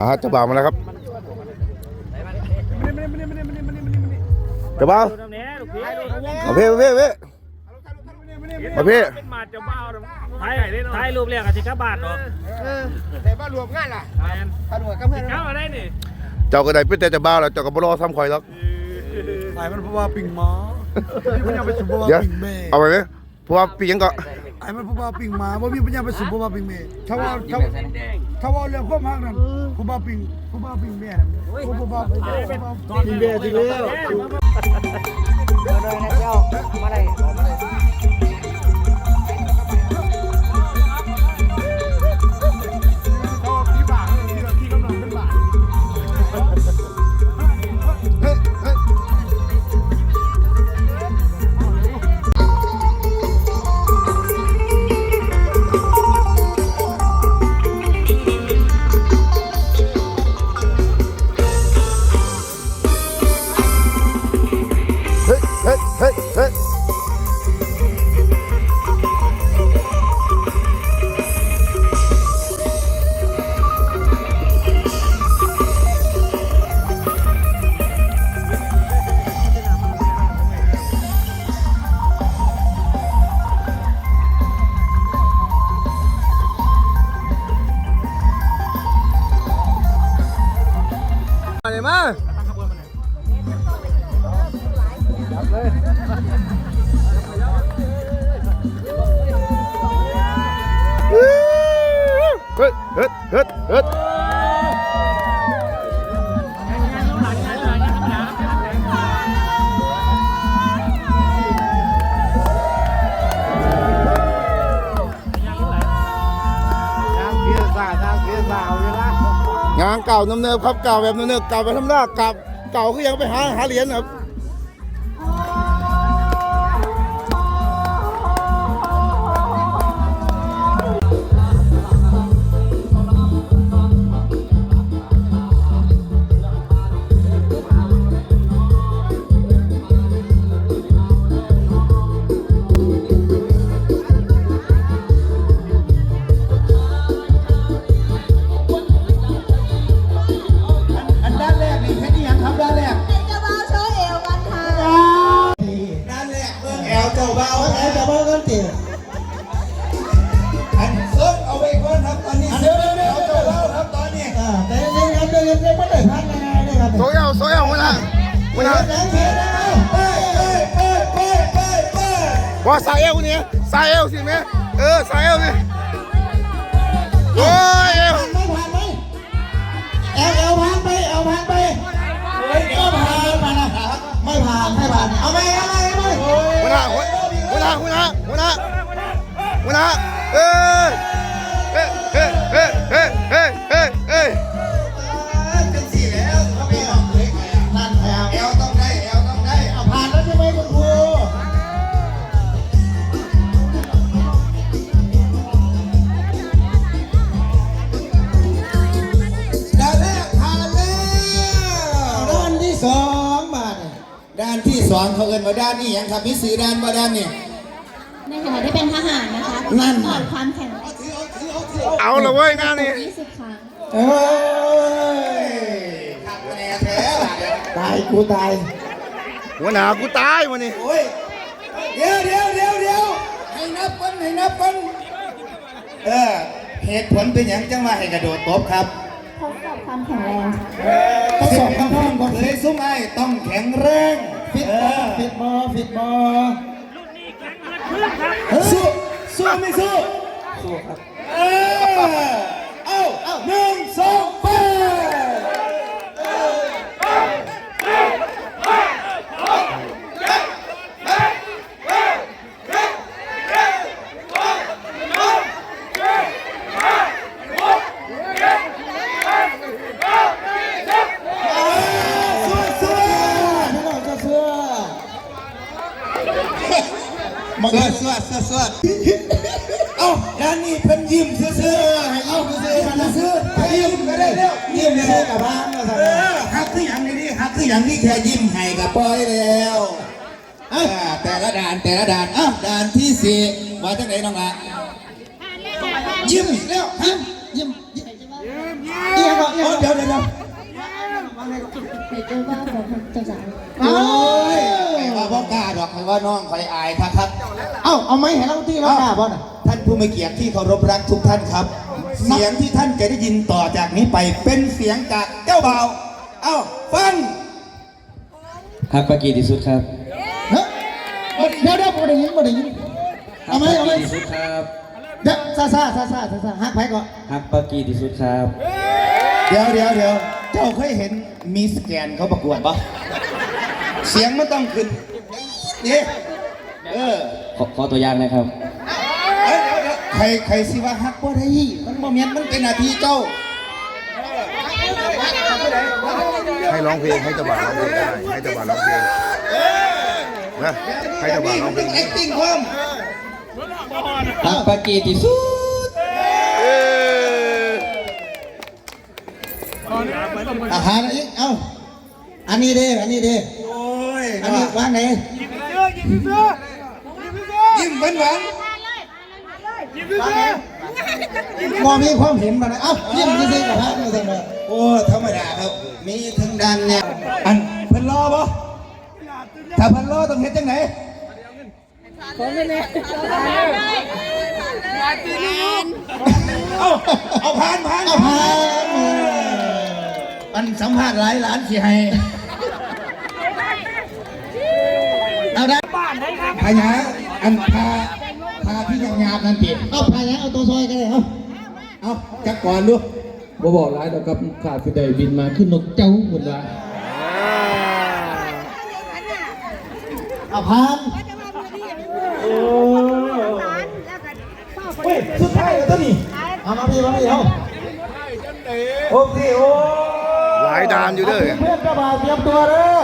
อ่าจ้าบ่าวมาแล้วครับจ้าบ่าวน้ำเนี้ยลูกพี่มาเพ่มาเพ่เพ่มาเพ่เป็นมาจะบ่ายถ่ายรูปเรียกกันสิครับบาทเนาะแต่ว่ารวมงานล่ะแมนตำรวจก็เพื่อนเข้ามาได้นี่เจ้าก็ได้เป็นแต่จ้าบ่าวแล้วเจ้าก็บ่รอซ้ำข่อยหรอกสายมันเพราะว่าปิงหมอเดี๋ยวเอาไปไหมเพราะว่าปียังก็ ไอ้มันเพราะว่าปิงหมาว่าพี่ปัญญาไปสุเพราะว่าปิงเมย์ถ้าว่าถ้าถ้าว่าเรื่องความรักนั้นเพราะว่าปิงเพราะว่าปิงเมย์นั่นเพราะว่าปิงเมย์จริงแล้วเดินเลยนะเจ้ามาได้ม งานเก่าน้ำเนิบครับเก่าแบบน้ำเนิบเก่าแบบธรรมดาเก่าเก่าคือยังไปหาหาเหรียญครับ เจ้าบ่าวแอลเจ้าบ่าวกันเติอันเซิร์ฟเอาไว้ก่อนครับตอนนี้เดี๋ยวเดี๋ยวเจ้าบ่าวครับตอนนี้อ่าแต่ยังยังยังยังยังไม่ได้พันยังไงเลยครับโซยเอาโซยเอาหัวหน้าหัวหน้ายังเขียนแล้วไปไปไปไปไปไปว่าสายเอวเนี่ยสายเอวสิแม่เออสายเอวสิโอ้ยเอวไม่ผ่านไหมแอลแอลผ่านไปแอลผ่านไปเฮ้ยก็ผ่าน ผ่านไม่ผ่านเอาไหมเอาไหมเอาไปหัวหน้าหัวหน้าหัวหน้าหัวหน้าหัวหน้าเอ้านนี้ยังครับมีสื่อด้านมาด้านนี่ในขณะที่เป็นทหารนะคะนั่นก่อนความแข็งเอาละเว้ยงานนี้20ครั้งเอ้ยขัดคะแนนแท้ตายกูตายหัวหน้ากูตายวันนี้โอ้ยเดี๋ยวเดี๋ยวเดี๋ยวเดี๋ยวให้นับกันให้นับกันเออเหตุผลเป็นอย่างจังว่าให้กระโดดตบครับทดสอบความแข็งแรงค่ะทดสอบความพร้อมของเลยซุ้มไอ้ต้องแข็งแรง ฟิตบอฟิตบอฟิตบอสู้สู้ไม่สู้สู้ครับ เออเอาเอาหนึ่งสองไป เสื้อพี่น้องเสื้อเสื้อ มังเสื้อเสื้อเสื้อเสื้อเอ้าด้านนี้เป็นยิ้มเสื้อเสื้อให้ยิ้มเสื้อเสื้อให้ยิ้มก็ได้แล้วยิ้มเสื้อกับบ้านก็ทำเออฮักคืออย่างนี้ฮักคืออย่างนี้แค่ยิ้มให้กับปล่อยแล้วอ่าแต่ละด่านแต่ละด่านอ้าวด่านที่สี่ว่าจังไหนน้องละยิ้มอีกแล้วฮะยิ้มยิ้มเอียงก่อนเอียงเดี๋ยวเดี๋ยวเดี๋ยวไปเจอว่าผมจะจ่ายโอ้ยไอ้ ว่าพ่อกล้าดอกไอ้ว่าน้องคอยอายครับครับ เอ้าเอาไม้ให้เราตีเรากล้าบ่น่ะท่านผู้มีเกียรติที่เคารพรักทุกท่านครับ เสียงที่ท่านจะได้ยินต่อจากนี้ไปเป็นเสียงจากเจ้าบ่าว เอ้าฟังฮักปากีที่สุดครับเฮ้ยเดี๋ยวเดี๋ยวบ่ได้ยินบ่ได้ยินเอาไหมเอาไหมที่สุดครับเดี๋ยวซาซาซาซาซาซาฮักไผก่อนฮักปากีที่สุดครับ เดี๋ยวเดี๋ยวเดี๋ยวเจ้าเคยเห็นมีสแกนเขาประกวดปะเสียงมันต้องขึ้น นี่เออขอขอตัวอย่างหนะครับเอ้ยเดี๋ยวเดี๋ยวใครใครสิว่าฮักบ่ได้มันบ่แม่นมันเป็นหน้าที่เจ้า ให้ร้องเพลงให้เจ้าบ่าวร้องเพลงได้ให้เจ้าบ่าวร้องเพลงนะให้เจ้าบ่าวร้องเพลต้องง acting ความฮักปากีที่สุดเอออาหารอีกเอ้า อันนี้เด้ อันนี้เด้ โอ้ยอันนี้วางไหน ยิ้มหวานหวานมอมีความเห็นมานะเอ้ายิ้มซื่อๆกับพระมาสั่งเลยโอ้ธรรมดาครับ มีทั้งดันเนี่ยอันเพิ่นรอปะถ้าเพิ่นรอต้องเฮ็ดจังไหนเอาเอาผ่านผ่านเอาพาอันสัมภาษณ์หลายหลานสิให้เอาได้ พญาอันพาพาที่ยังงามนั่นติดเอาพายะเอาตัวซอยกันเลยเอาเอาจักก่อนลูกบ่บอกร้ายดอกครับขาดคือได้บินมาขึ้นนกเจ้าหมดละเอาพานเฮ้ยสุดท้ายแล้วตัวนี้เอามาพี่มาพี่เอาโอเคโอ้หลายดานอยู่ด้อเพื่อนกระบาเตรียมตัวเด้อ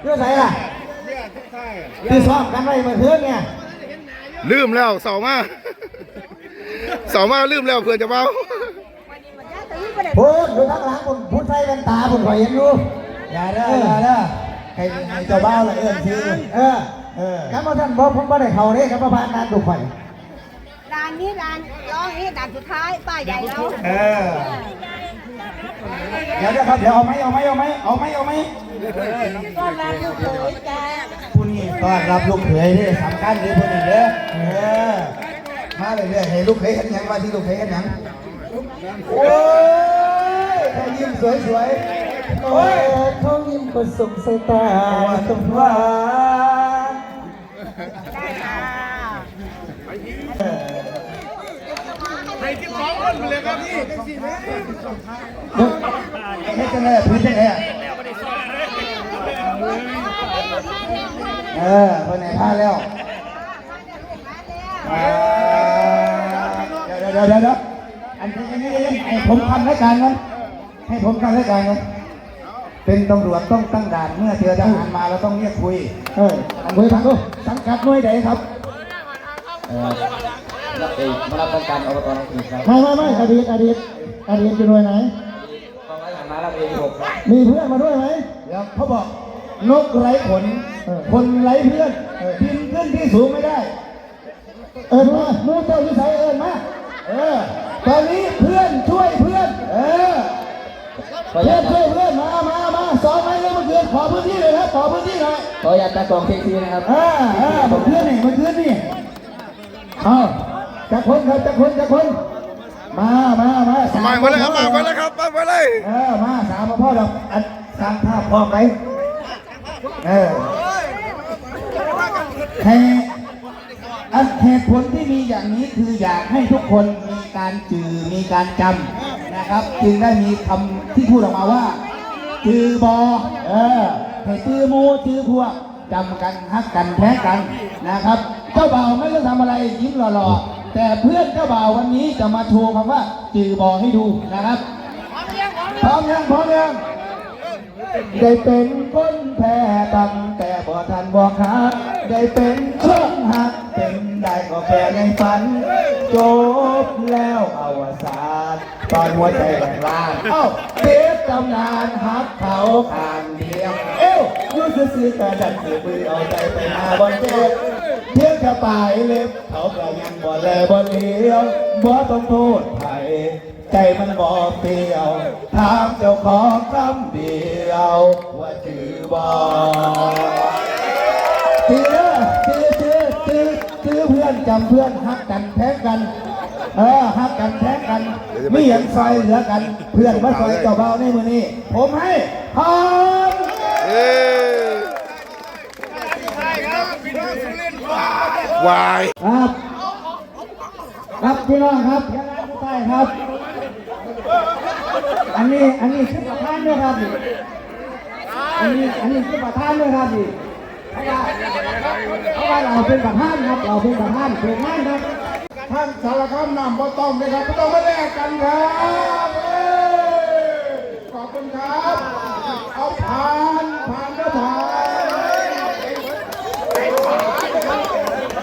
เพื่อใส่ล่ะ ที่ซ้อมกันไว้เมื่อคืนเนี่ยลืมแล้วเสามาเสามาลืมแล้วเพื่อนจะเบาพูดดูข้างหลังผมพูดใส่กันตาผมคอยเห็นอยู่อย่าเด้ออย่าเด้อให้ให้เจ้าบ้าวละเอื้อนชื่อเออเออครับว่าท่านบอกผมบ่ได้เข้าเด้ครับประพานนานดูไฟร้านนี้ร้านร้องนี้ด่านสุดท้ายป้ายใหญ่เราเออเดี๋ยวเดี๋ยวครับเดี๋ยวเอาไหมเอาไหมเอาไหมเอาไหมเอาไหมก็ร้านลูกเขยจ้าผู้นี้ ต้อนรับลูกเขยนี่สำคัญเลยผู้นี้เด้อเออมาเรื่อยๆให้ลูกเขยเห็นหยังว่าที่ลูกเขยเห็นหยังโอ้ยแค่ยิ้มสวยๆโอ้ยเขายิ้มประสมสายตาว่าสมหวานได้ค่ะเฮ็ดจังไงอะพื้นจังไงอะเออคนไหนพลาดแล้วอ่าเดี๋ยวเดี๋ยวเดี๋ยวเดี๋ยวอันนี้อันนี้ให้ผมทำรายการกันให้ผมทำรายการกันเป็นตำรวจต้องตั้งด่านเมื่อเจอทหารมาเราต้องเรียกคุย เอออันคุยฟังดูสังกัดหน่วยใดครับเอ่อรับเองมารับราชการอบตน้องผีครับไม่ไม่ไม่อดีตอดีตอดีตเป็นหน่วยไหนกองร้อยทหารมารับเองหกครับมีเพื่อนมาด้วยไหมเดี๋ยวเขาบอก นกไร้ขน คนไร้เพื่อนบินขึ้นที่สูงไม่ได้ เอิญมามูเจ้าวิสัยเอิญมา เออ ตอนนี้เพื่อนช่วยเพื่อน เออขออเพื่นุอญานตช่วยเพื่อนมามามาสอนไหมเรื่องเมื่อคืนขอพื้นที่เลยครับขอพื้นที่หน่อยขออนุญาตตากองเท็กซี่นะครับอ่าอ่าเมื่อคืนนี่เมื่อคืนนี่เอาจักคนครับจักคนจักคนมามามาสมาไปเลยครับมาไปเลยครับมาไปเลยเออมาสามพ่อดอกอันสร้างภาพพร้อมไหม เออแค่เหตุผลที่มีอย่างนี้คืออยากให้ทุกคนมีการจือมีการจำนะครับ จึงได้มีคำที่พูดออกมาว่า จือบอเออให้จือมูจือพวกจำกันฮักกันแพ้กันนะครับ เจ้าบ่าวไม่ต้องทำอะไรยิ้มหล่อๆแต่เพื่อนเจ้าบ่าววันนี้จะมาโชว์คำว่าจือบอให้ดูนะครับพร้อมยังพร้อมยัง ได้เป็นคนแพ้ตั้งแต่บ่ทันบอกหาได้เป็นคนหักเป็นได้ก็แค่ในฝัน จบแล้วอวสานตอนหัวใจแหลกลานเอ้าเก็บตำนานหักเขาขางเดียว เอ้วอยูซื่อๆแต่ดันถือปืนเอาใจไปหาบอลเจ็บเพียงแค่ปายเล็บเขาก็ยังบ่แลบ่เลี้ยวบ่ต้องโทษไผ ใจมันบ่เปรี้ยวถามเจ้าของคำเดียว ว่าจือบ่จือจือจือจือจือเพื่อนจำเพื่อนฮักกันแพ้กัน เออฮักกันแพ้กันไม่เห็นซอยเหลือกัน เพื่อนมาซอยเจ้าเบาในมือนี้ผมให้พร้อมเอ้วายครับ ครับพี่น้องครับยังไงผู้ใต้ครับ อันนี้อันนี้คือประธานด้วยครับนี่อันนี้อันนี้คือประธานด้วยครับนี่เพราะว่าเพราะว่าเราเป็นประธานครับ เราเป็นประธานเปิดงานครับท่านสารคามนำบ่ต้องเลยครับบ่ต้องมาแลกกันครับเอ้ยขอบคุณครับเอาผ่านผ่านก็ผ่าน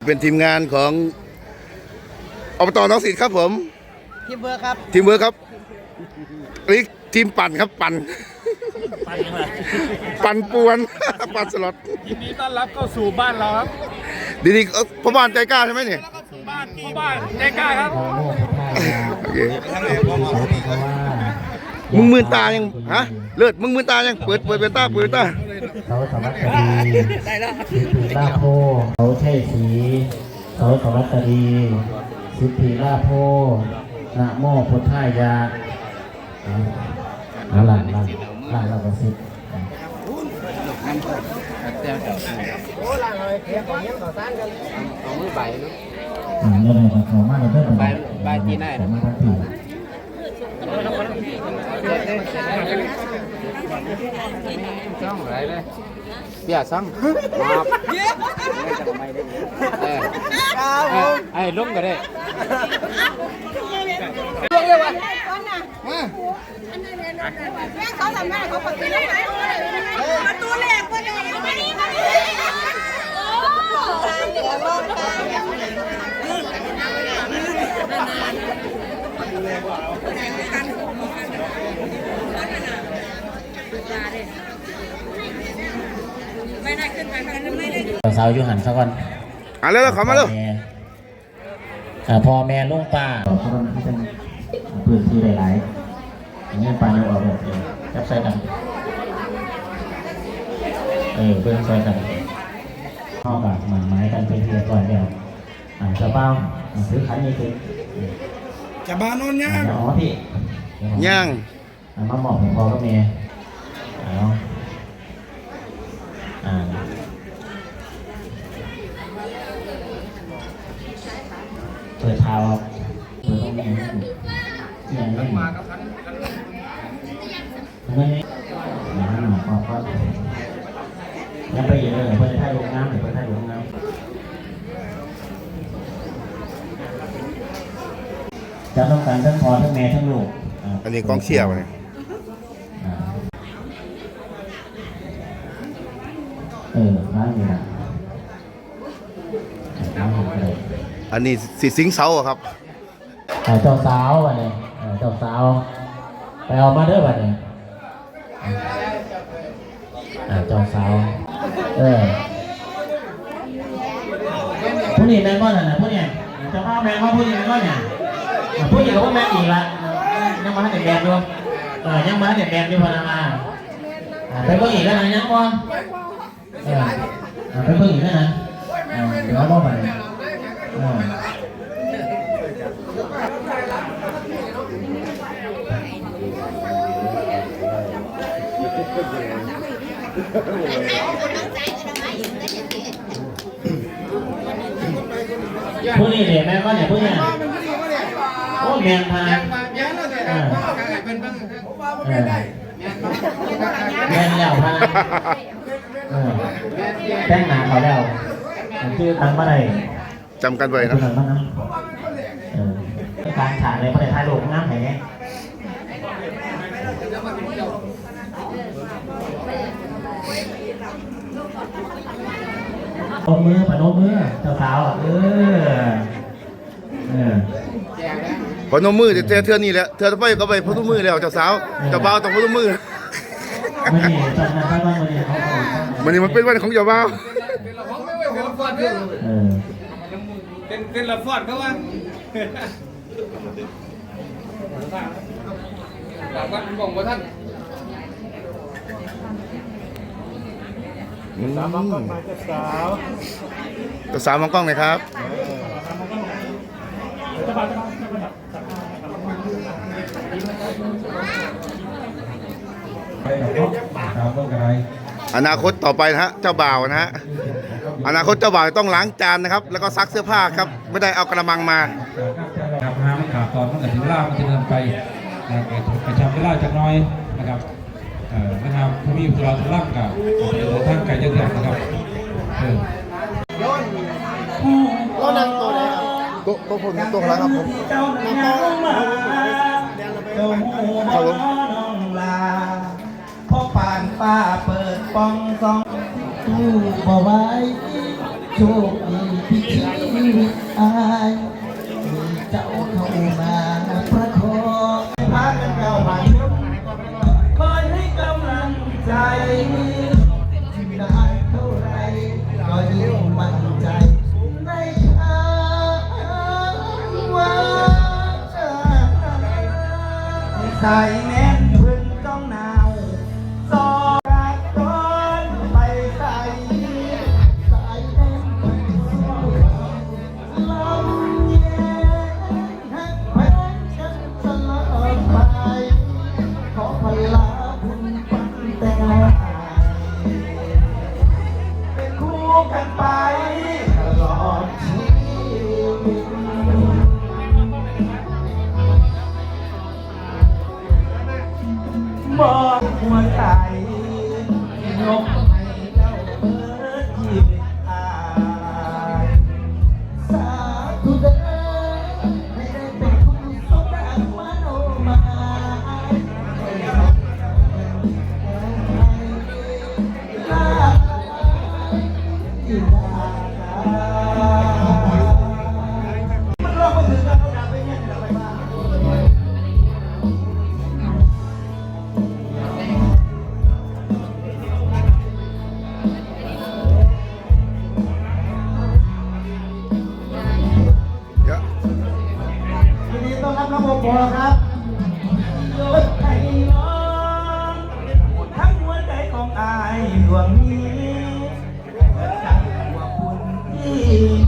เป็นทีมงานของอบตน้องศิษย์ครับผมทีมเบอร์ครับทีมเวิร์คครับอั นนี้ทีมปั่นครับปั่น ปั่นยังไงปั่นป่วน ปั่นสล็อตยินดีต้อนรับเข้าสู่บ้านเราครับดีๆเอ้าพ่อบ้านใจกล้าใช่ไหมเนี่ยบ้านที่บ้านใจกล้าครับโอเคมึงมืนตายังฮะเลิศมึงมืนตายังเปิดเปิดเป็นตาเปิดเป็นตาเขาสวัสดีสิทธิลาโพเขาใช่สีเขาสวัสดีสิทธิลาโพนะโมพุทธายะ เอาเอาหลังหลังหลังเราก็สิเอามือใบเนาะอื มยังไงก็ขอมาเลยเพื่อนใบใบตีหน้าขอมาทักทีช่องอะไรเลยเปียช่องมาเออไอ้ลุงก็ได้แม่เขาทำแม่เขาปฏิบัติประตูแรกประตูมานี่มานี่โอ้เดี๋ยวรอบกลางสาวอยู่หันซะก่อนอะเร็วๆขอมาเร็วอ่าพ่อแม่ลุงป้าขอโทษที่เป็นพื้นที่หลายๆอย่างนี้ปลาเนื้อออกแบบจับใส่กัน เออเพื่อนใส่กันเข้ากับหมันไม้กันเป็นเรียบร้อยแล้วอ่าจะเป้าอ่าซื้อขันนี้คือจะบานอนย่างอ๋อพี่ย่างอ่ามาหมอบของพ่อกับแม่เอาอ่าเปิดเท้าเจะต้องการทั้งพ่อทั้งแม่ทั้งลูกาอันนี้กองเชียร์วะเนี่ยอ่าเออร้านนี้นะร้านผมเลยอันนี้สีสิงเสาอะครับอ่าเจ้าสาววันนี้อ่าเจ้าสาวไปเอามาเด้อวันนี้อ่าเจ้าสาวเออผู้นี้แม่งก้อนน่ะนะผู้นี้เจ้าพ่อแม่งก้อนผู้นี้แม่งก้อนเนี่ย อ่าผู้นี้กับผู้แม่งอีกละยังมาให้เด็กแบนอยู่เออยังมาให้เด็กแบนอยู่พนามาอ่าไปเบิ่งอีกแล้วนะยังก้อนเอออ่าไปเบิ่งอีกแล้วนะอ่าเดี๋ยวรอบไปเออผู้นี้เด็ กแม่ก็เนี่ยผู้เนี่ยโอ้แมนพาเออเออแมนแล้วพาแต่งหนาเขาแล้วชื่อตังมาได้จำกันไว้ชื่นะอตังมานะเออการฉากเลยประเทศไทยโลกงามแห่งนี้ปนมือปนมือเจ้าสาวอะเออเออ พนมมือเทือเทือนี่แหละเทือต่อไปก็ไปพนมมือแล้วเจ้าสาวเจ้าบ่าวต้องพนมมือไม่ดีตอนนั้นถ้าว่ามันเนี่ยเขาเขามันนี่มันเป็นวันของเจ้าบ่าวเออเป็นเป็นละฟอดเขาว่าอืมสาวมองกล้องมาเจ้าสาวเจ้าสาวมองกล้องหน่อยครับ เจ้าบ่าวเจ้าบ่าวครับต้องอะไรอนาคตต่อไปนะฮะเจ้าบ่าวนะฮะอนาคตเจ้าบ่าวต้องล้างจานนะครับ แล้วก็ซักเสื้อผ้าครับไม่ได้เอากระมังมาครับห้ามขาดตอนตั้งแต่ถึงล่ามันจะเดินไปนะครับกระชับเวลาจักหน้อยนะครับเอ่อนะครับผู้มีผู้เราทุลักกับทางไกลจะเดือดนะครับเออเรานั่งตัวไหนครับโต๊ะโต๊ะผมโต๊ะอะไรครับผมเจ้าหน้ามาเจ้าหูบ่น้องลา พ่อป่านป้าเปิดปองซองตู้บ่ไว้โชคดีที่ชีวิตอายมีเจ้าเข้ามาประคองพากันเข้ามาคอยให้กำลังใจได้เท่าไรก็ยิ่งมั่นใจในทางว่าใส่แน่น ดวงนี้จังว่าคุณที่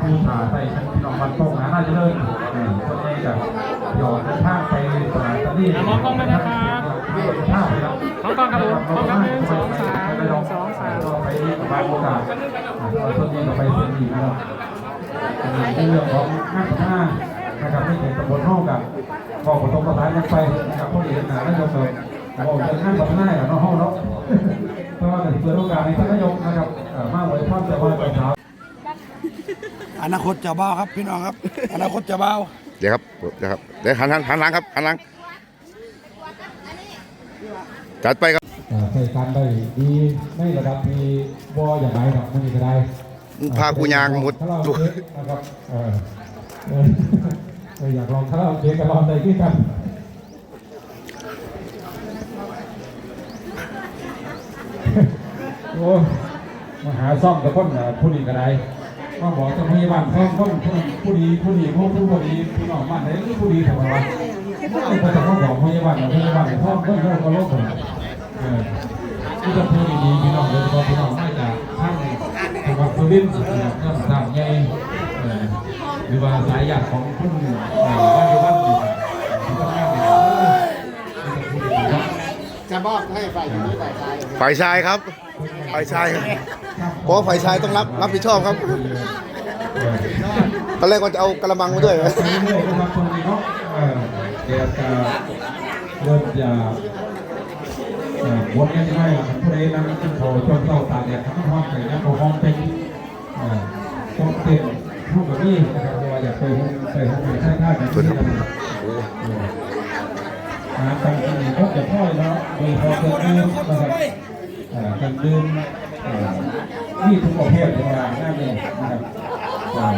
ผู้ขาใส่ชั้นพี่น้องมันตรงหาน่าจะเลิศเออคนนี้กับหยอดเดินทางไปสถานที่มองกล้องด้วยนะครับมองกล้องครับผมมองกล้องหนึ่งสองสามหนึ่งสองสามเราไปบ้างโอกาสคนนี้ก็ไปเซ็นดีนะครับเป็นเรื่องของนักพัฒนานะครับที่เขตตำบลห้องกับบอกผสมประสานกันไปนะครับพวกนี้นะแล้วจะเกิดบอกจะนั่งพัฒนากับน้องห้องเนาะเพราะว่าเปิดโอกาสในท่านนายกนะครับมากไว้พร้อมจะว่าจะถาม อนาคตเจะบ้าวครับพี่น้องครับ อนาคตเจะบ้าวเดี๋ยวครับเดี๋ยวครับเดี๋ยวหันหันหันหลังครับหันหลังจัดไปครับเอ่อใช้การได้ดีในระดับที่บ่อย่างไรครับไม่มีก็ได้พากูยางหมดคาราโอเกะนะครับเออเออเอออยากลองคาราโอเกะก็ลองได้ที่กันโอ้มาหาซ่อมแต่คนน่ะผู้นี้ก็ได้ มาบอกจะพยาบาลซ่อมคนผู้ดีผู้ดีผู้ผู้ดีพี่น้องบ้านไหนผู้ดีทำไมวะไม่ไปต่เขาบอกพยาบาลพยาบาลซ่อมคนโลกก็โลกคนเออที่จะพูดดีพี่น้องโดยเฉพาะพี่น้องไมาจากท่างจังหวัดสุรินทร์เนี่ยก็ต่างใหญ่หรือว่าสายญาติของคุณเอ่อบ้านอยู่บ้านอยู่ที่ทำงานเนี่ยเออที่จะพูดดีๆเนาะฝ่ายชายครับ ฝ่ายชายครับเพราะว่าฝ่ายชายต้องรับรับผิดชอบครับตอนแรกว่าจะเอากระมังมาด้วยไปเรื่อยๆนะครับตรงนี้เนาะเออแกจะเริ่มจะเอ่อวนกันง่ายๆครับผู้ใดนั่งขึ้นเขาช่วงเช้าตากแดดทั้งห้องไปนะเขาห้องเป็นเอ่อต้องเต็มห้องแบบนี้นะครับเพราะว่าอยากไปห้องไปห้องไปท่าท่าแบบนี้นะครับหาการกินพบจะพ่อยแล้วโดยพอเกิดดื่มนะครับอ่า การดื่มอ่านี่ทุกประเภทเวลาหน้าเนี่ยนะครับอ่า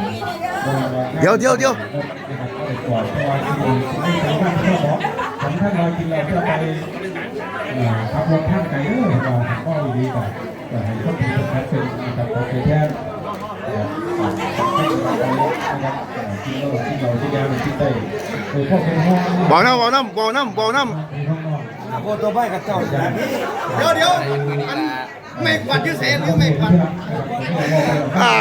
เดี๋ยวเดี๋ยวเดี๋ยวนะครับเอาไปก่อนเพราะว่าที่นี่ไม่สามารถที่จะบอกของท่านเรากินเราเพื่อไปเอ่อขับรถท่านไกลเด้อเราก็ดีกว่าแต่ให้คนที่เป็นเป็นนะครับโอเคแค่เอ่อให้เราไปนะครับเอ่อกินเราที่เราที่ยาวที่ได้โดยพวกเป็นห้องบอกน้ำบอกน้ำบอกน้ำ โคตัวใบกับเจ้าอย่างนี้ำเดี๋ยวเดี๋ยวอันไม่กวัดยืดเสนหรือไม่กวัดอ่า